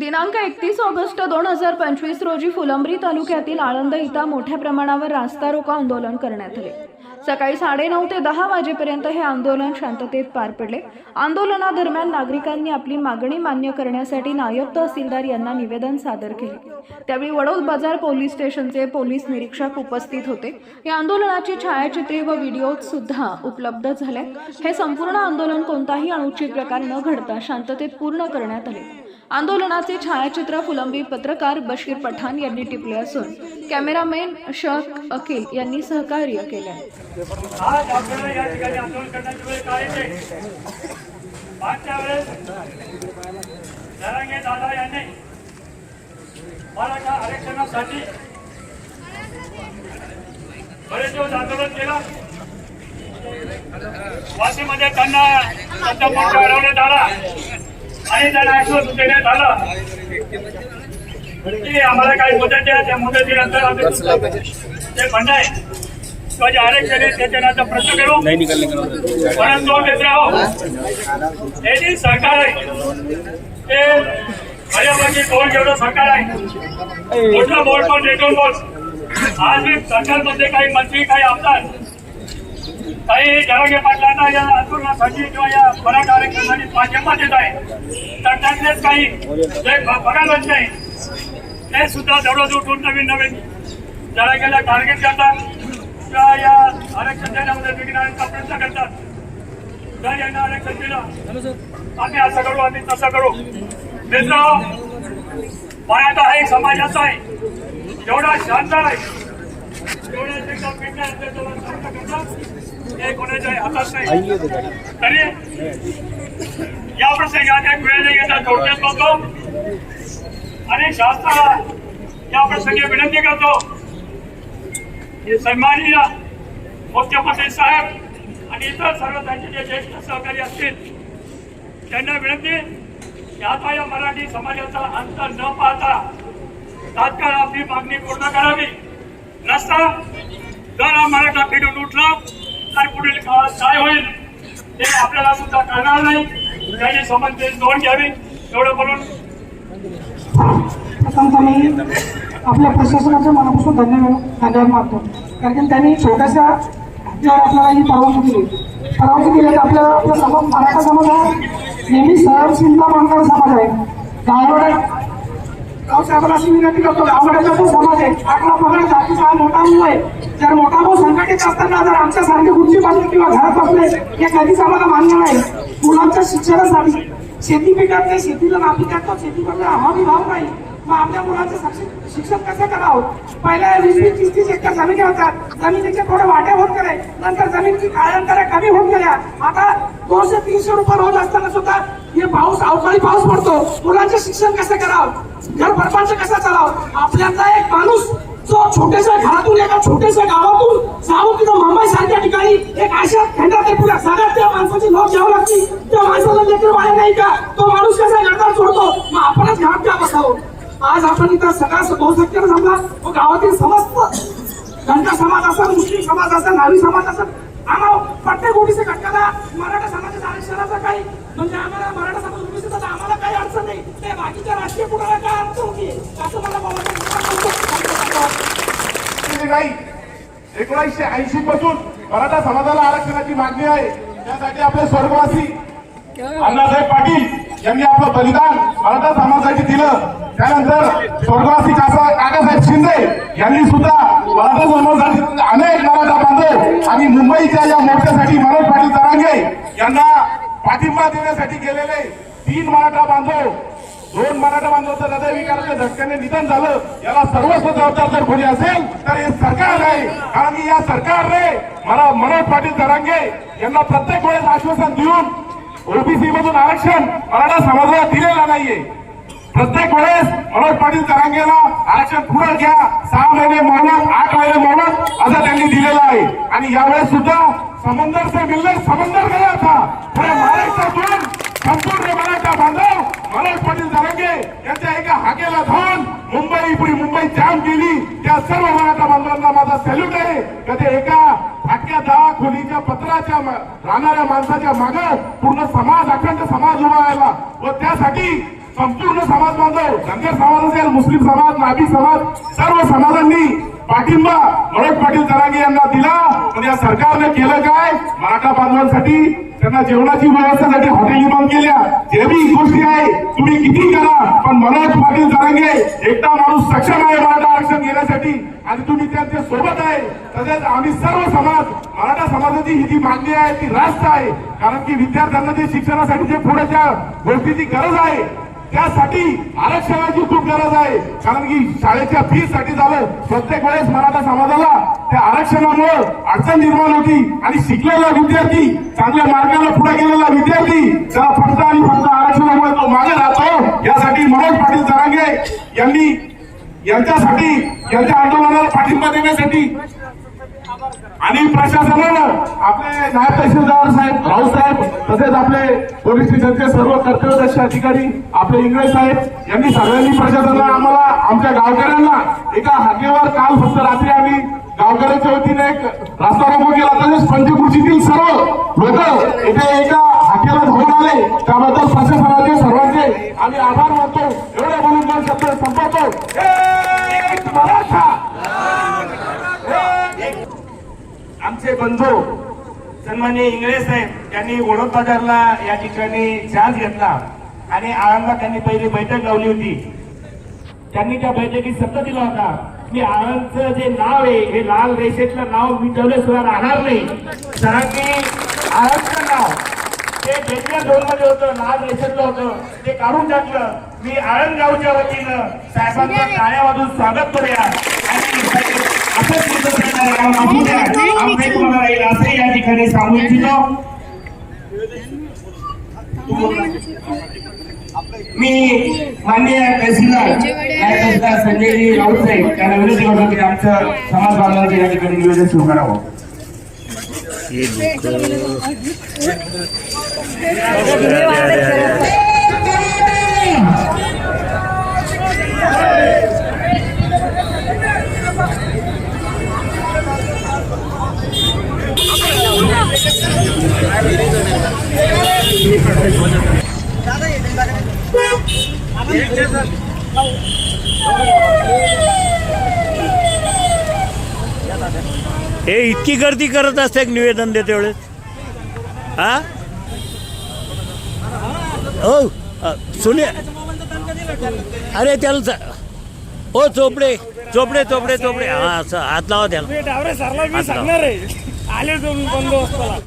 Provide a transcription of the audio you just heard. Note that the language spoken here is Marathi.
दिनांक एकतीस ऑगस्ट दोन हजार पंचवीस रोजी फुलंब्री तालुक्यातील आळंद इथं मोठ्या प्रमाणावर रास्ता रोको आंदोलन करण्यात आले. सकाळी साडेनऊ ते दहा वाजेपर्यंत हे आंदोलन शांततेत पार पडले. आंदोलनादरम्यान नागरिकांनी आपली मागणी मान्य करण्यासाठी नायब तहसीलदार यांना निवेदन सादर केले. त्यावेळी वडोद बाजार पोलीस स्टेशनचे पोलीस निरीक्षक उपस्थित होते. या आंदोलनाची छायाचित्रे व व्हिडिओ सुद्धा उपलब्ध झाले हे संपूर्ण आंदोलन कोणताही अनुचित प्रकार न घडता शांततेत पूर्ण करण्यात आले. आंदोलनाचे छायाचित्र फुलंबी पत्रकार बशीर पठाण यांनी टिपले असून कॅमेरामॅन शक अखिल यांनी सहकार्य केले. मराठा आरक्षणासाठी बरेच दिवस आंदोलन केलं. वाशीमध्ये त्यांना त्यांचा मोर्चा अडवण्यात आला आणि त्यांना आश्वासन देण्यात आलं की आम्हाला काही मुदत द्या त्या मुदतीनंतर आम्ही तुमचं जे म्हणणं आहे किंवा जे आरक्षण आहे त्याच्या नंतर प्रश्न करू परंतु मित्र हे जे सरकार आहे ते बऱ्यापैकी बोल जेवढं सरकार आहे मोठं बोल पण नेटून बोल आज मी सरकारमध्ये काही मंत्री काही आमदार काही जरांगे पाटलांना या आंदोलनासाठी किंवा या मराठा आरक्षणासाठी पाठिंबा देत आहे. तर त्यातलेच काही जे बघायलाच नाही ते सुद्धा दररोज उठून नवीन नवीन जरांगेला टार्गेट करतात. किंवा या आरक्षण देण्यामध्ये विघ्नाचा प्रयत्न करतात. जर यांना आरक्षण दिलं आम्ही असं करू आम्ही तसं करू. मित्र मराठा हा एक समाज असा आहे. जेवढा शांत आहे तेवढा हे कोणाच्या हातात नाही. तरी? या प्रसंगी अनेक वेळ घेता थोडक्यात बघतो आणि शास्त्राला या प्रसंगी विनंती करतो हे सन्माननीय मुख्यमंत्री साहेब आणि इतर सर्व त्यांचे जे ज्येष्ठ सहकारी असतील त्यांना विनंती की आता या मराठी समाजाचा अंतर न पाहता तात्काळ आपली मागणी पूर्ण करावी. नसता जर हा मराठा फिरून उठला तर पुढील काळात काय होईल हे आपल्याला सुद्धा कळणार नाही. त्याची संबंधित नोंद घ्यावी. एवढं बोलून. प्रथमतः मी आपल्या प्रशासनाचे मनापासून धन्यवाद धन्यवाद मानतो. कारण की त्यांनी छोट्याशा हत्यावर आपल्याला ही परवानगी दिली. परवानगी दिली तर आपल्याला आपला समाज मराठा समाज हा नेहमी सहनशीलता मानणारा समाज आहे. गावाकडे गाव साहेबांना अशी विनंती करतो गावाकडचा जो समाज आहे आपला पगार जातीचा हा मोठा भाऊ आहे जर मोठा भाऊ संघटित असताना जर आमच्या सारखे खुर्ची बसले किंवा घरात बसले हे कधीच आम्हाला मान्य नाही. मुलांच्या शिक्षणासाठी शेती पिकत नाही शेतीला नापी करतो शेती करतो हमी भाव नाही. मग आपल्या मुलांचं शिक्षण शिक्षण कसं करावं पहिल्या वीस वीस तीस तीस एकर जमिनी होतात. जमिनीचे थोडे वाटे होत गेले. नंतर जमिनीची काळांतरा कमी होत गेल्या. आता दोनशे तीनशे रुपये रोज असताना सुद्धा हे पाऊस अवकाळी पाऊस पडतो. मुलांचे शिक्षण कसं करावं? घर प्रपंच कसं चालावं? आपल्यातला एक माणूस जो छोट्याशा घरातून एका छोट्याशा गावातून जाऊन तिथं मुंबई सारख्या ठिकाणी एक अशा खंडात पुढे सगळ्यात त्या माणसाची नोट घ्यावं लागते. त्या माणसाला लेकर वाढे नाही का? तो माणूस कसा घरदार सोडतो मग आपणच घरात का बसावं आज आपण इथं सगळा बहुसंख्येनं समजा व गावातील समस्त घंटा समाज असेल मुस्लिम समाज असेल नावी समाज असेल आम्हाला प्रत्येक ओबीसी घटकाला मराठा समाजाच्या आरक्षणाचा काही म्हणजे आम्हाला मराठा समाज उपस्थित आम्हाला काही अडचण नाही. ते बाकीच्या राजकीय कुणाला काय अडचण होती? असं मला नाही. एकोणीसशे ऐंशी पासून मराठा समाजाला आरक्षणाची मागणी आहे. त्यासाठी आपले स्वर्गवासी अण्णासाहेब पाटील यांनी आपलं बलिदान मराठा समाजासाठी दिलं. त्यानंतर स्वर्गवासी काका काकासाहेब शिंदे यांनी सुद्धा मराठा समाजासाठी अनेक मराठा बांधव आणि मुंबईच्या या मोर्चासाठी मनोज पाटील तरांगे यांना पाठिंबा देण्यासाठी गेलेले तीन मराठा बांधव दोन मराठा बांधवांचं हृदयविकाराच्या झटक्याने निधन झालं. याला सर्वस्व जबाबदार जर कोणी असेल तर हे सरकार आहे कारण की या सरकारने मला मनोज पाटील तरांगे यांना प्रत्येक वेळेस आश्वासन देऊन ओबीसी मधून आरक्षण मराठा समाजाला दिलेला नाहीये. प्रत्येक वेळेस मनोज पाटील तरांगेला आरक्षण पुढे घ्या. सहा महिने मोहलत आठ महिने मोहलत असं त्यांनी दिलेलं आहे. आणि यावेळेस सुद्धा समंदर से मिलने समंदर गया था पुढे महाराष्ट्रातून संपूर्ण मराठा बांधव मनोज पाटील तरंगे यांच्या एका हाकेला धावून मुंबई पुरी मुंबई जाम केली. त्या सर्व मराठा बांधवांना माझा सॅल्यूट आहे. का ते एका फाटक्या दहा खोलीच्या पत्राच्या राहणाऱ्या माणसाच्या मागे पूर्ण समाज अखंड समाज उभा राहिला. व त्यासाठी संपूर्ण समाज बांधव धनगर समाज असेल मुस्लिम समाज नाभी समाज सर्व समाजांनी पाठिंबा मनोज पाटील जरांगे यांना दिला. पण या सरकारने केलं काय? मराठा बांधवांसाठी त्यांना जेवणाची व्यवस्थेसाठी हॉटेल निर्माण केल्या. जे बी गोष्टी आहे तुम्ही किती करा. पण मनोज पाटील जरांगे एकटा माणूस सक्षम आहे मराठा आरक्षण घेण्यासाठी. आणि तुम्ही त्यांच्यासोबत आहे. तसेच आम्ही सर्व समाज मराठा समाजाची ही जी मागणी आहे ती रास्त आहे. कारण की विद्यार्थ्यांना जे शिक्षणासाठी जे पुढे गोष्टीची गरज आहे त्यासाठी आरक्षणाची खूप गरज आहे. कारण की शाळेच्या फी साठी झालं. प्रत्येक वेळेस मराठा समाजाला त्या आरक्षणामुळे अडचण निर्माण होती आणि शिकलेला विद्यार्थी चांगल्या मार्गाला पुढे गेलेला विद्यार्थी त्याला फक्त आणि फक्त आरक्षणामुळे तो मागे राहतो. यासाठी मनोज पाटील जरांगे यांनी यांच्यासाठी यांच्या आंदोलनाला पाठिंबा देण्यासाठी आणि प्रशासनानं आपले नायब तहसीलदार साहेब राऊत साहेब तसेच आपले पोलीस स्टेशनचे सर्व कर्तव्यदक्ष अधिकारी आपले इंग्रज साहेब यांनी सगळ्यांनी प्रशासनाला आम्हाला आमच्या गावकऱ्यांना एका हाकेवर काल फक्त रात्री आम्ही गावकऱ्यांच्या वतीने एक रस्ता रोको केला. तसेच पंचकृषीतील सर्व लोक इथे एका हाकेला धावून आले त्याबद्दल प्रशासनाचे सर्वांचे आम्ही आभार मानतो एवढे बोलून दोन शब्द संपवतो एक मराठा एक आमचे बंधू सन्माननीय इंग्रज साहेब यांनी बाजारला या ठिकाणी चान्स घेतला आणि आळंदला त्यांनी पहिली बैठक लावली होती. त्यांनी त्या बैठकीत शब्द दिला होता की आळंदचं जे नाव आहे हे लाल रेषेतलं नाव मिटवल्याशिवाय राहणार नाही. कारण की आळंदचं नाव ते डेंजर झोनमध्ये होतं लाल रेषेतलं होतं ते काढून टाकलं. मी आळंद गावच्या वतीनं साहेबांचं टाळ्या वाजून स्वागत करूया आणि असंच तुमचं सरकार राम असं या ठिकाणी सांगू इच्छितो मी माननीय तहसीलदार तहसीलदार संजयजी राऊत साहेब त्यांना विनंती करतो की आमचं समाज बांधवांचं या ठिकाणी निवेदन सुरू करावं हे इतकी गर्दी करत असते निवेदन देते वेळेस हा? हो सुने अरे त्याला ओ चोपडे चोपडे चोपडे चोपडे. हा असं हात लावा त्याला.